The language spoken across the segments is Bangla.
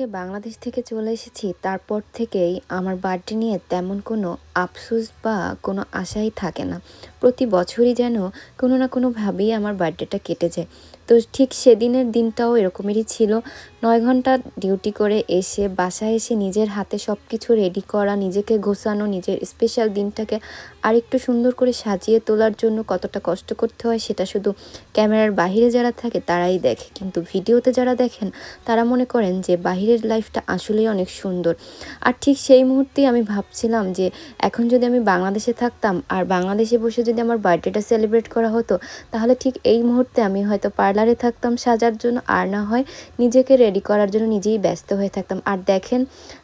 থেকে বাংলাদেশ থেকে চলে এসেছি, তারপর থেকেই আমার বার্থডে নিয়ে তেমন কোনো আফসোস বা কোনো আশাই থাকে না। প্রতি বছরই যেন কোনো না কোনোভাবেই আমার বার্থডেটা কেটে যায়। তো ঠিক সেদিনের দিনটাও এরকমেরই ছিল। নয় ঘণ্টা ডিউটি করে এসে বাসায় এসে নিজের হাতে সব কিছু রেডি করা, নিজেকে গোছানো, নিজের স্পেশাল দিনটাকে আরেকটু সুন্দর করে সাজিয়ে তোলার জন্য কতটা কষ্ট করতে হয় সেটা শুধু ক্যামেরার বাহিরে যারা থাকে তারাই দেখে। কিন্তু ভিডিওতে যারা দেখেন, তারা মনে করেন যে বাহিরের লাইফটা আসলেই অনেক সুন্দর। আর ঠিক সেই মুহূর্তেই আমি ভাবছিলাম যে এখন যদি আমি বাংলাদেশে থাকতাম আর বাংলাদেশে বসে যদি আমার বার্থডেটা সেলিব্রেট করা হতো, তাহলে ঠিক এই মুহূর্তে আমি হয়তো পার্লারে থাকতাম সাজার জন্য, আর না হয় নিজেকে রেডি করার জন্য নিজেই ব্যস্ত হয়ে থাকতাম। আর দেখেন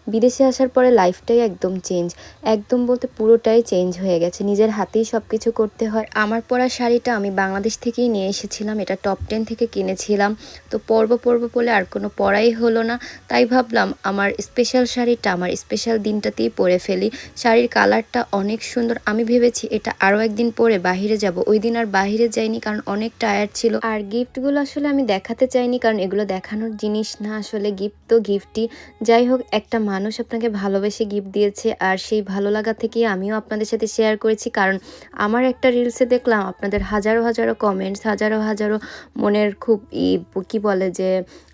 বিদেশে আসার পরে লাইফটাই একদম চেঞ্জ একদম বলতে পুরোটাই চেঞ্জ হয়ে গেছে। নিজের হাতেই সব কিছু করতে হয়। আমার পরা শাড়িটা আমি বাংলাদেশ থেকেই নিয়ে এসেছিলাম। এটা টপ টেন থেকে কিনেছিলাম। তো পর্ব পর্ব বলে আর কোনো পরাই হলো না। তাই ভাবলাম আমার স্পেশাল শাড়িটা, আমার স্পেশাল দিনটাতেই পরে ফেলি। শাড়ির কালারটা অনেক সুন্দর। আমি ভেবেছি এটা আরও একদিন পরে বাহিরে যাব। ওই দিন আর বাহিরে যাইনি কারণ অনেক টায়ার্ড ছিল। আর গিফটগুলো আসলে আমি দেখাতে চাইনি কারণ এগুলো দেখানোর জিনিস না। আসলে গিফট তো গিফটই যাই হোক, একটা মানুষ আপনাকে ভালোবেসে গিফট দিয়েছে আর সেই ভালো লাগা থেকেই আমিও আপনাদের সাথে শেয়ার করেছি। কারণ আমার একটা রিলসে দেখলাম, আপনাদের হাজারো হাজারো কমেন্টস হাজারো হাজারো মনের খুব ই, কী বলে যে,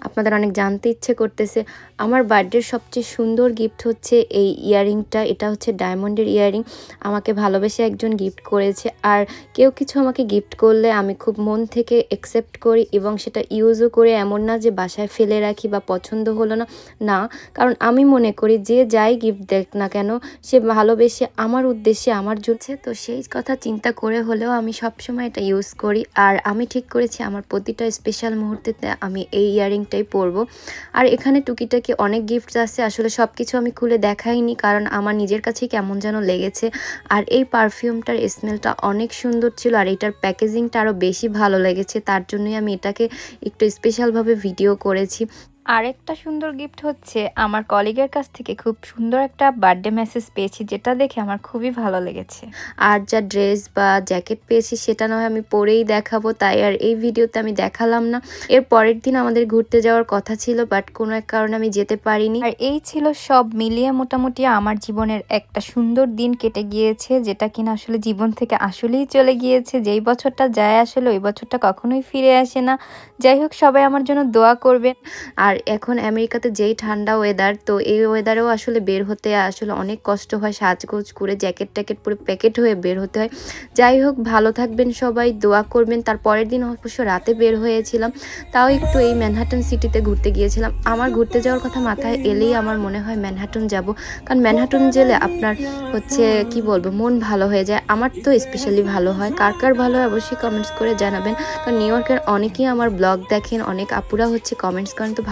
আপনাদের অনেক জানতে ইচ্ছে করতেছে। আমার বার্থডের সবচেয়ে সুন্দর গিফট হচ্ছে এই ইয়াররিংটা এটা হচ্ছে ডায়মন্ডের ইয়াররিং আমাকে ভালোবেসে একজন গিফট করেছে আর কেউ কিছু আমাকে গিফট করলে আমি খুব মন থেকে অ্যাকসেপ্ট করি এবং সেটা ইউজও করে এমন না যে বাসায় ফেলে রাখি বা পছন্দ হলো না। না, কারণ আমি মনে করি, যে যাই গিফট দেখ না কেন, সে ভালোবেসে আমার উদ্দেশ্যে আমার জুটছে তো সেই কথা চিন্তা করে হলেও আমি সবসময় এটা ইউজ করি। আর আমি ঠিক করেছি, আমার প্রতিটা স্পেশাল মুহূর্তেতে আমি এই ইয়াররিংটাই পরবো। আর এখানে টুকিটাকি অনেক গিফটস আছে, আসলে সব কিছু আমি খুলে দেখাইনি, কারণ আমার নিজের কাছেই কেমন যেন লেগেছে। আর এই পারফিউমটার স্মেলটা অনেক সুন্দর ছিল, আর এটার প্যাকেজিংটা আরও বেশি ভালো লেগেছে, তার জন্যই আমি এটাকে একটু স্পেশালভাবে ভিডিও করেছি। আরেকটা সুন্দর গিফট হচ্ছে আমার কলিগের কাছ থেকে খুব সুন্দর একটা বার্থডে মেসেজ পেয়েছি যেটা দেখে আমার খুবই ভালো লেগেছে। আর যা ড্রেস বা জ্যাকেট পেয়েছি সেটা নয় আমি পরেই দেখাবো তাই আর এই ভিডিওতে আমি দেখালাম না। এর পরের দিন আমাদের ঘুরতে যাওয়ার কথা ছিল বাট কোনো এক কারণে আমি যেতে পারিনি। আর এই ছিল সব মিলিয়ে মোটামুটি আমার জীবনের একটা সুন্দর দিন কেটে গিয়েছে যেটা কিনা আসলে জীবন থেকে আসলেই চলে গিয়েছে। যেই বছরটা যায় আসলে ওই বছরটা কখনোই ফিরে আসে না। যাই হোক সবাই আমার জন্য দোয়া করবেন। আর এখন আমেরিকাতে যেই ঠান্ডা ওয়েদার তো এই ওয়েদারেও আসলে বের হতে আসলে অনেক কষ্ট হয়। সাজগোজ করে জ্যাকেট ট্যাকেট পরে প্যাকেট হয়ে বের হতে হয়। যাই হোক, ভালো থাকবেন সবাই, দোয়া করবেন। তার পরের দিন অবশ্য রাতে বের হয়েছিলাম। তাও একটু এই ম্যানহাটন সিটিতে ঘুরতে গিয়েছিলাম। আমার ঘুরতে যাওয়ার কথা মাথায় এলেই আমার মনে হয় ম্যানহাটন যাব। কারণ ম্যানহাটন জেলে আপনার হচ্ছে, কি বলব, মন ভালো হয়ে যায়। আমার তো স্পেশালি ভালো হয়। কার কার ভালো হয় অবশ্যই কমেন্টস করে জানাবেন। কারণ নিউ ইয়র্কের অনেকেই আমার ব্লগ দেখেন, অনেক আপুরা হচ্ছে কমেন্টস করেন। তো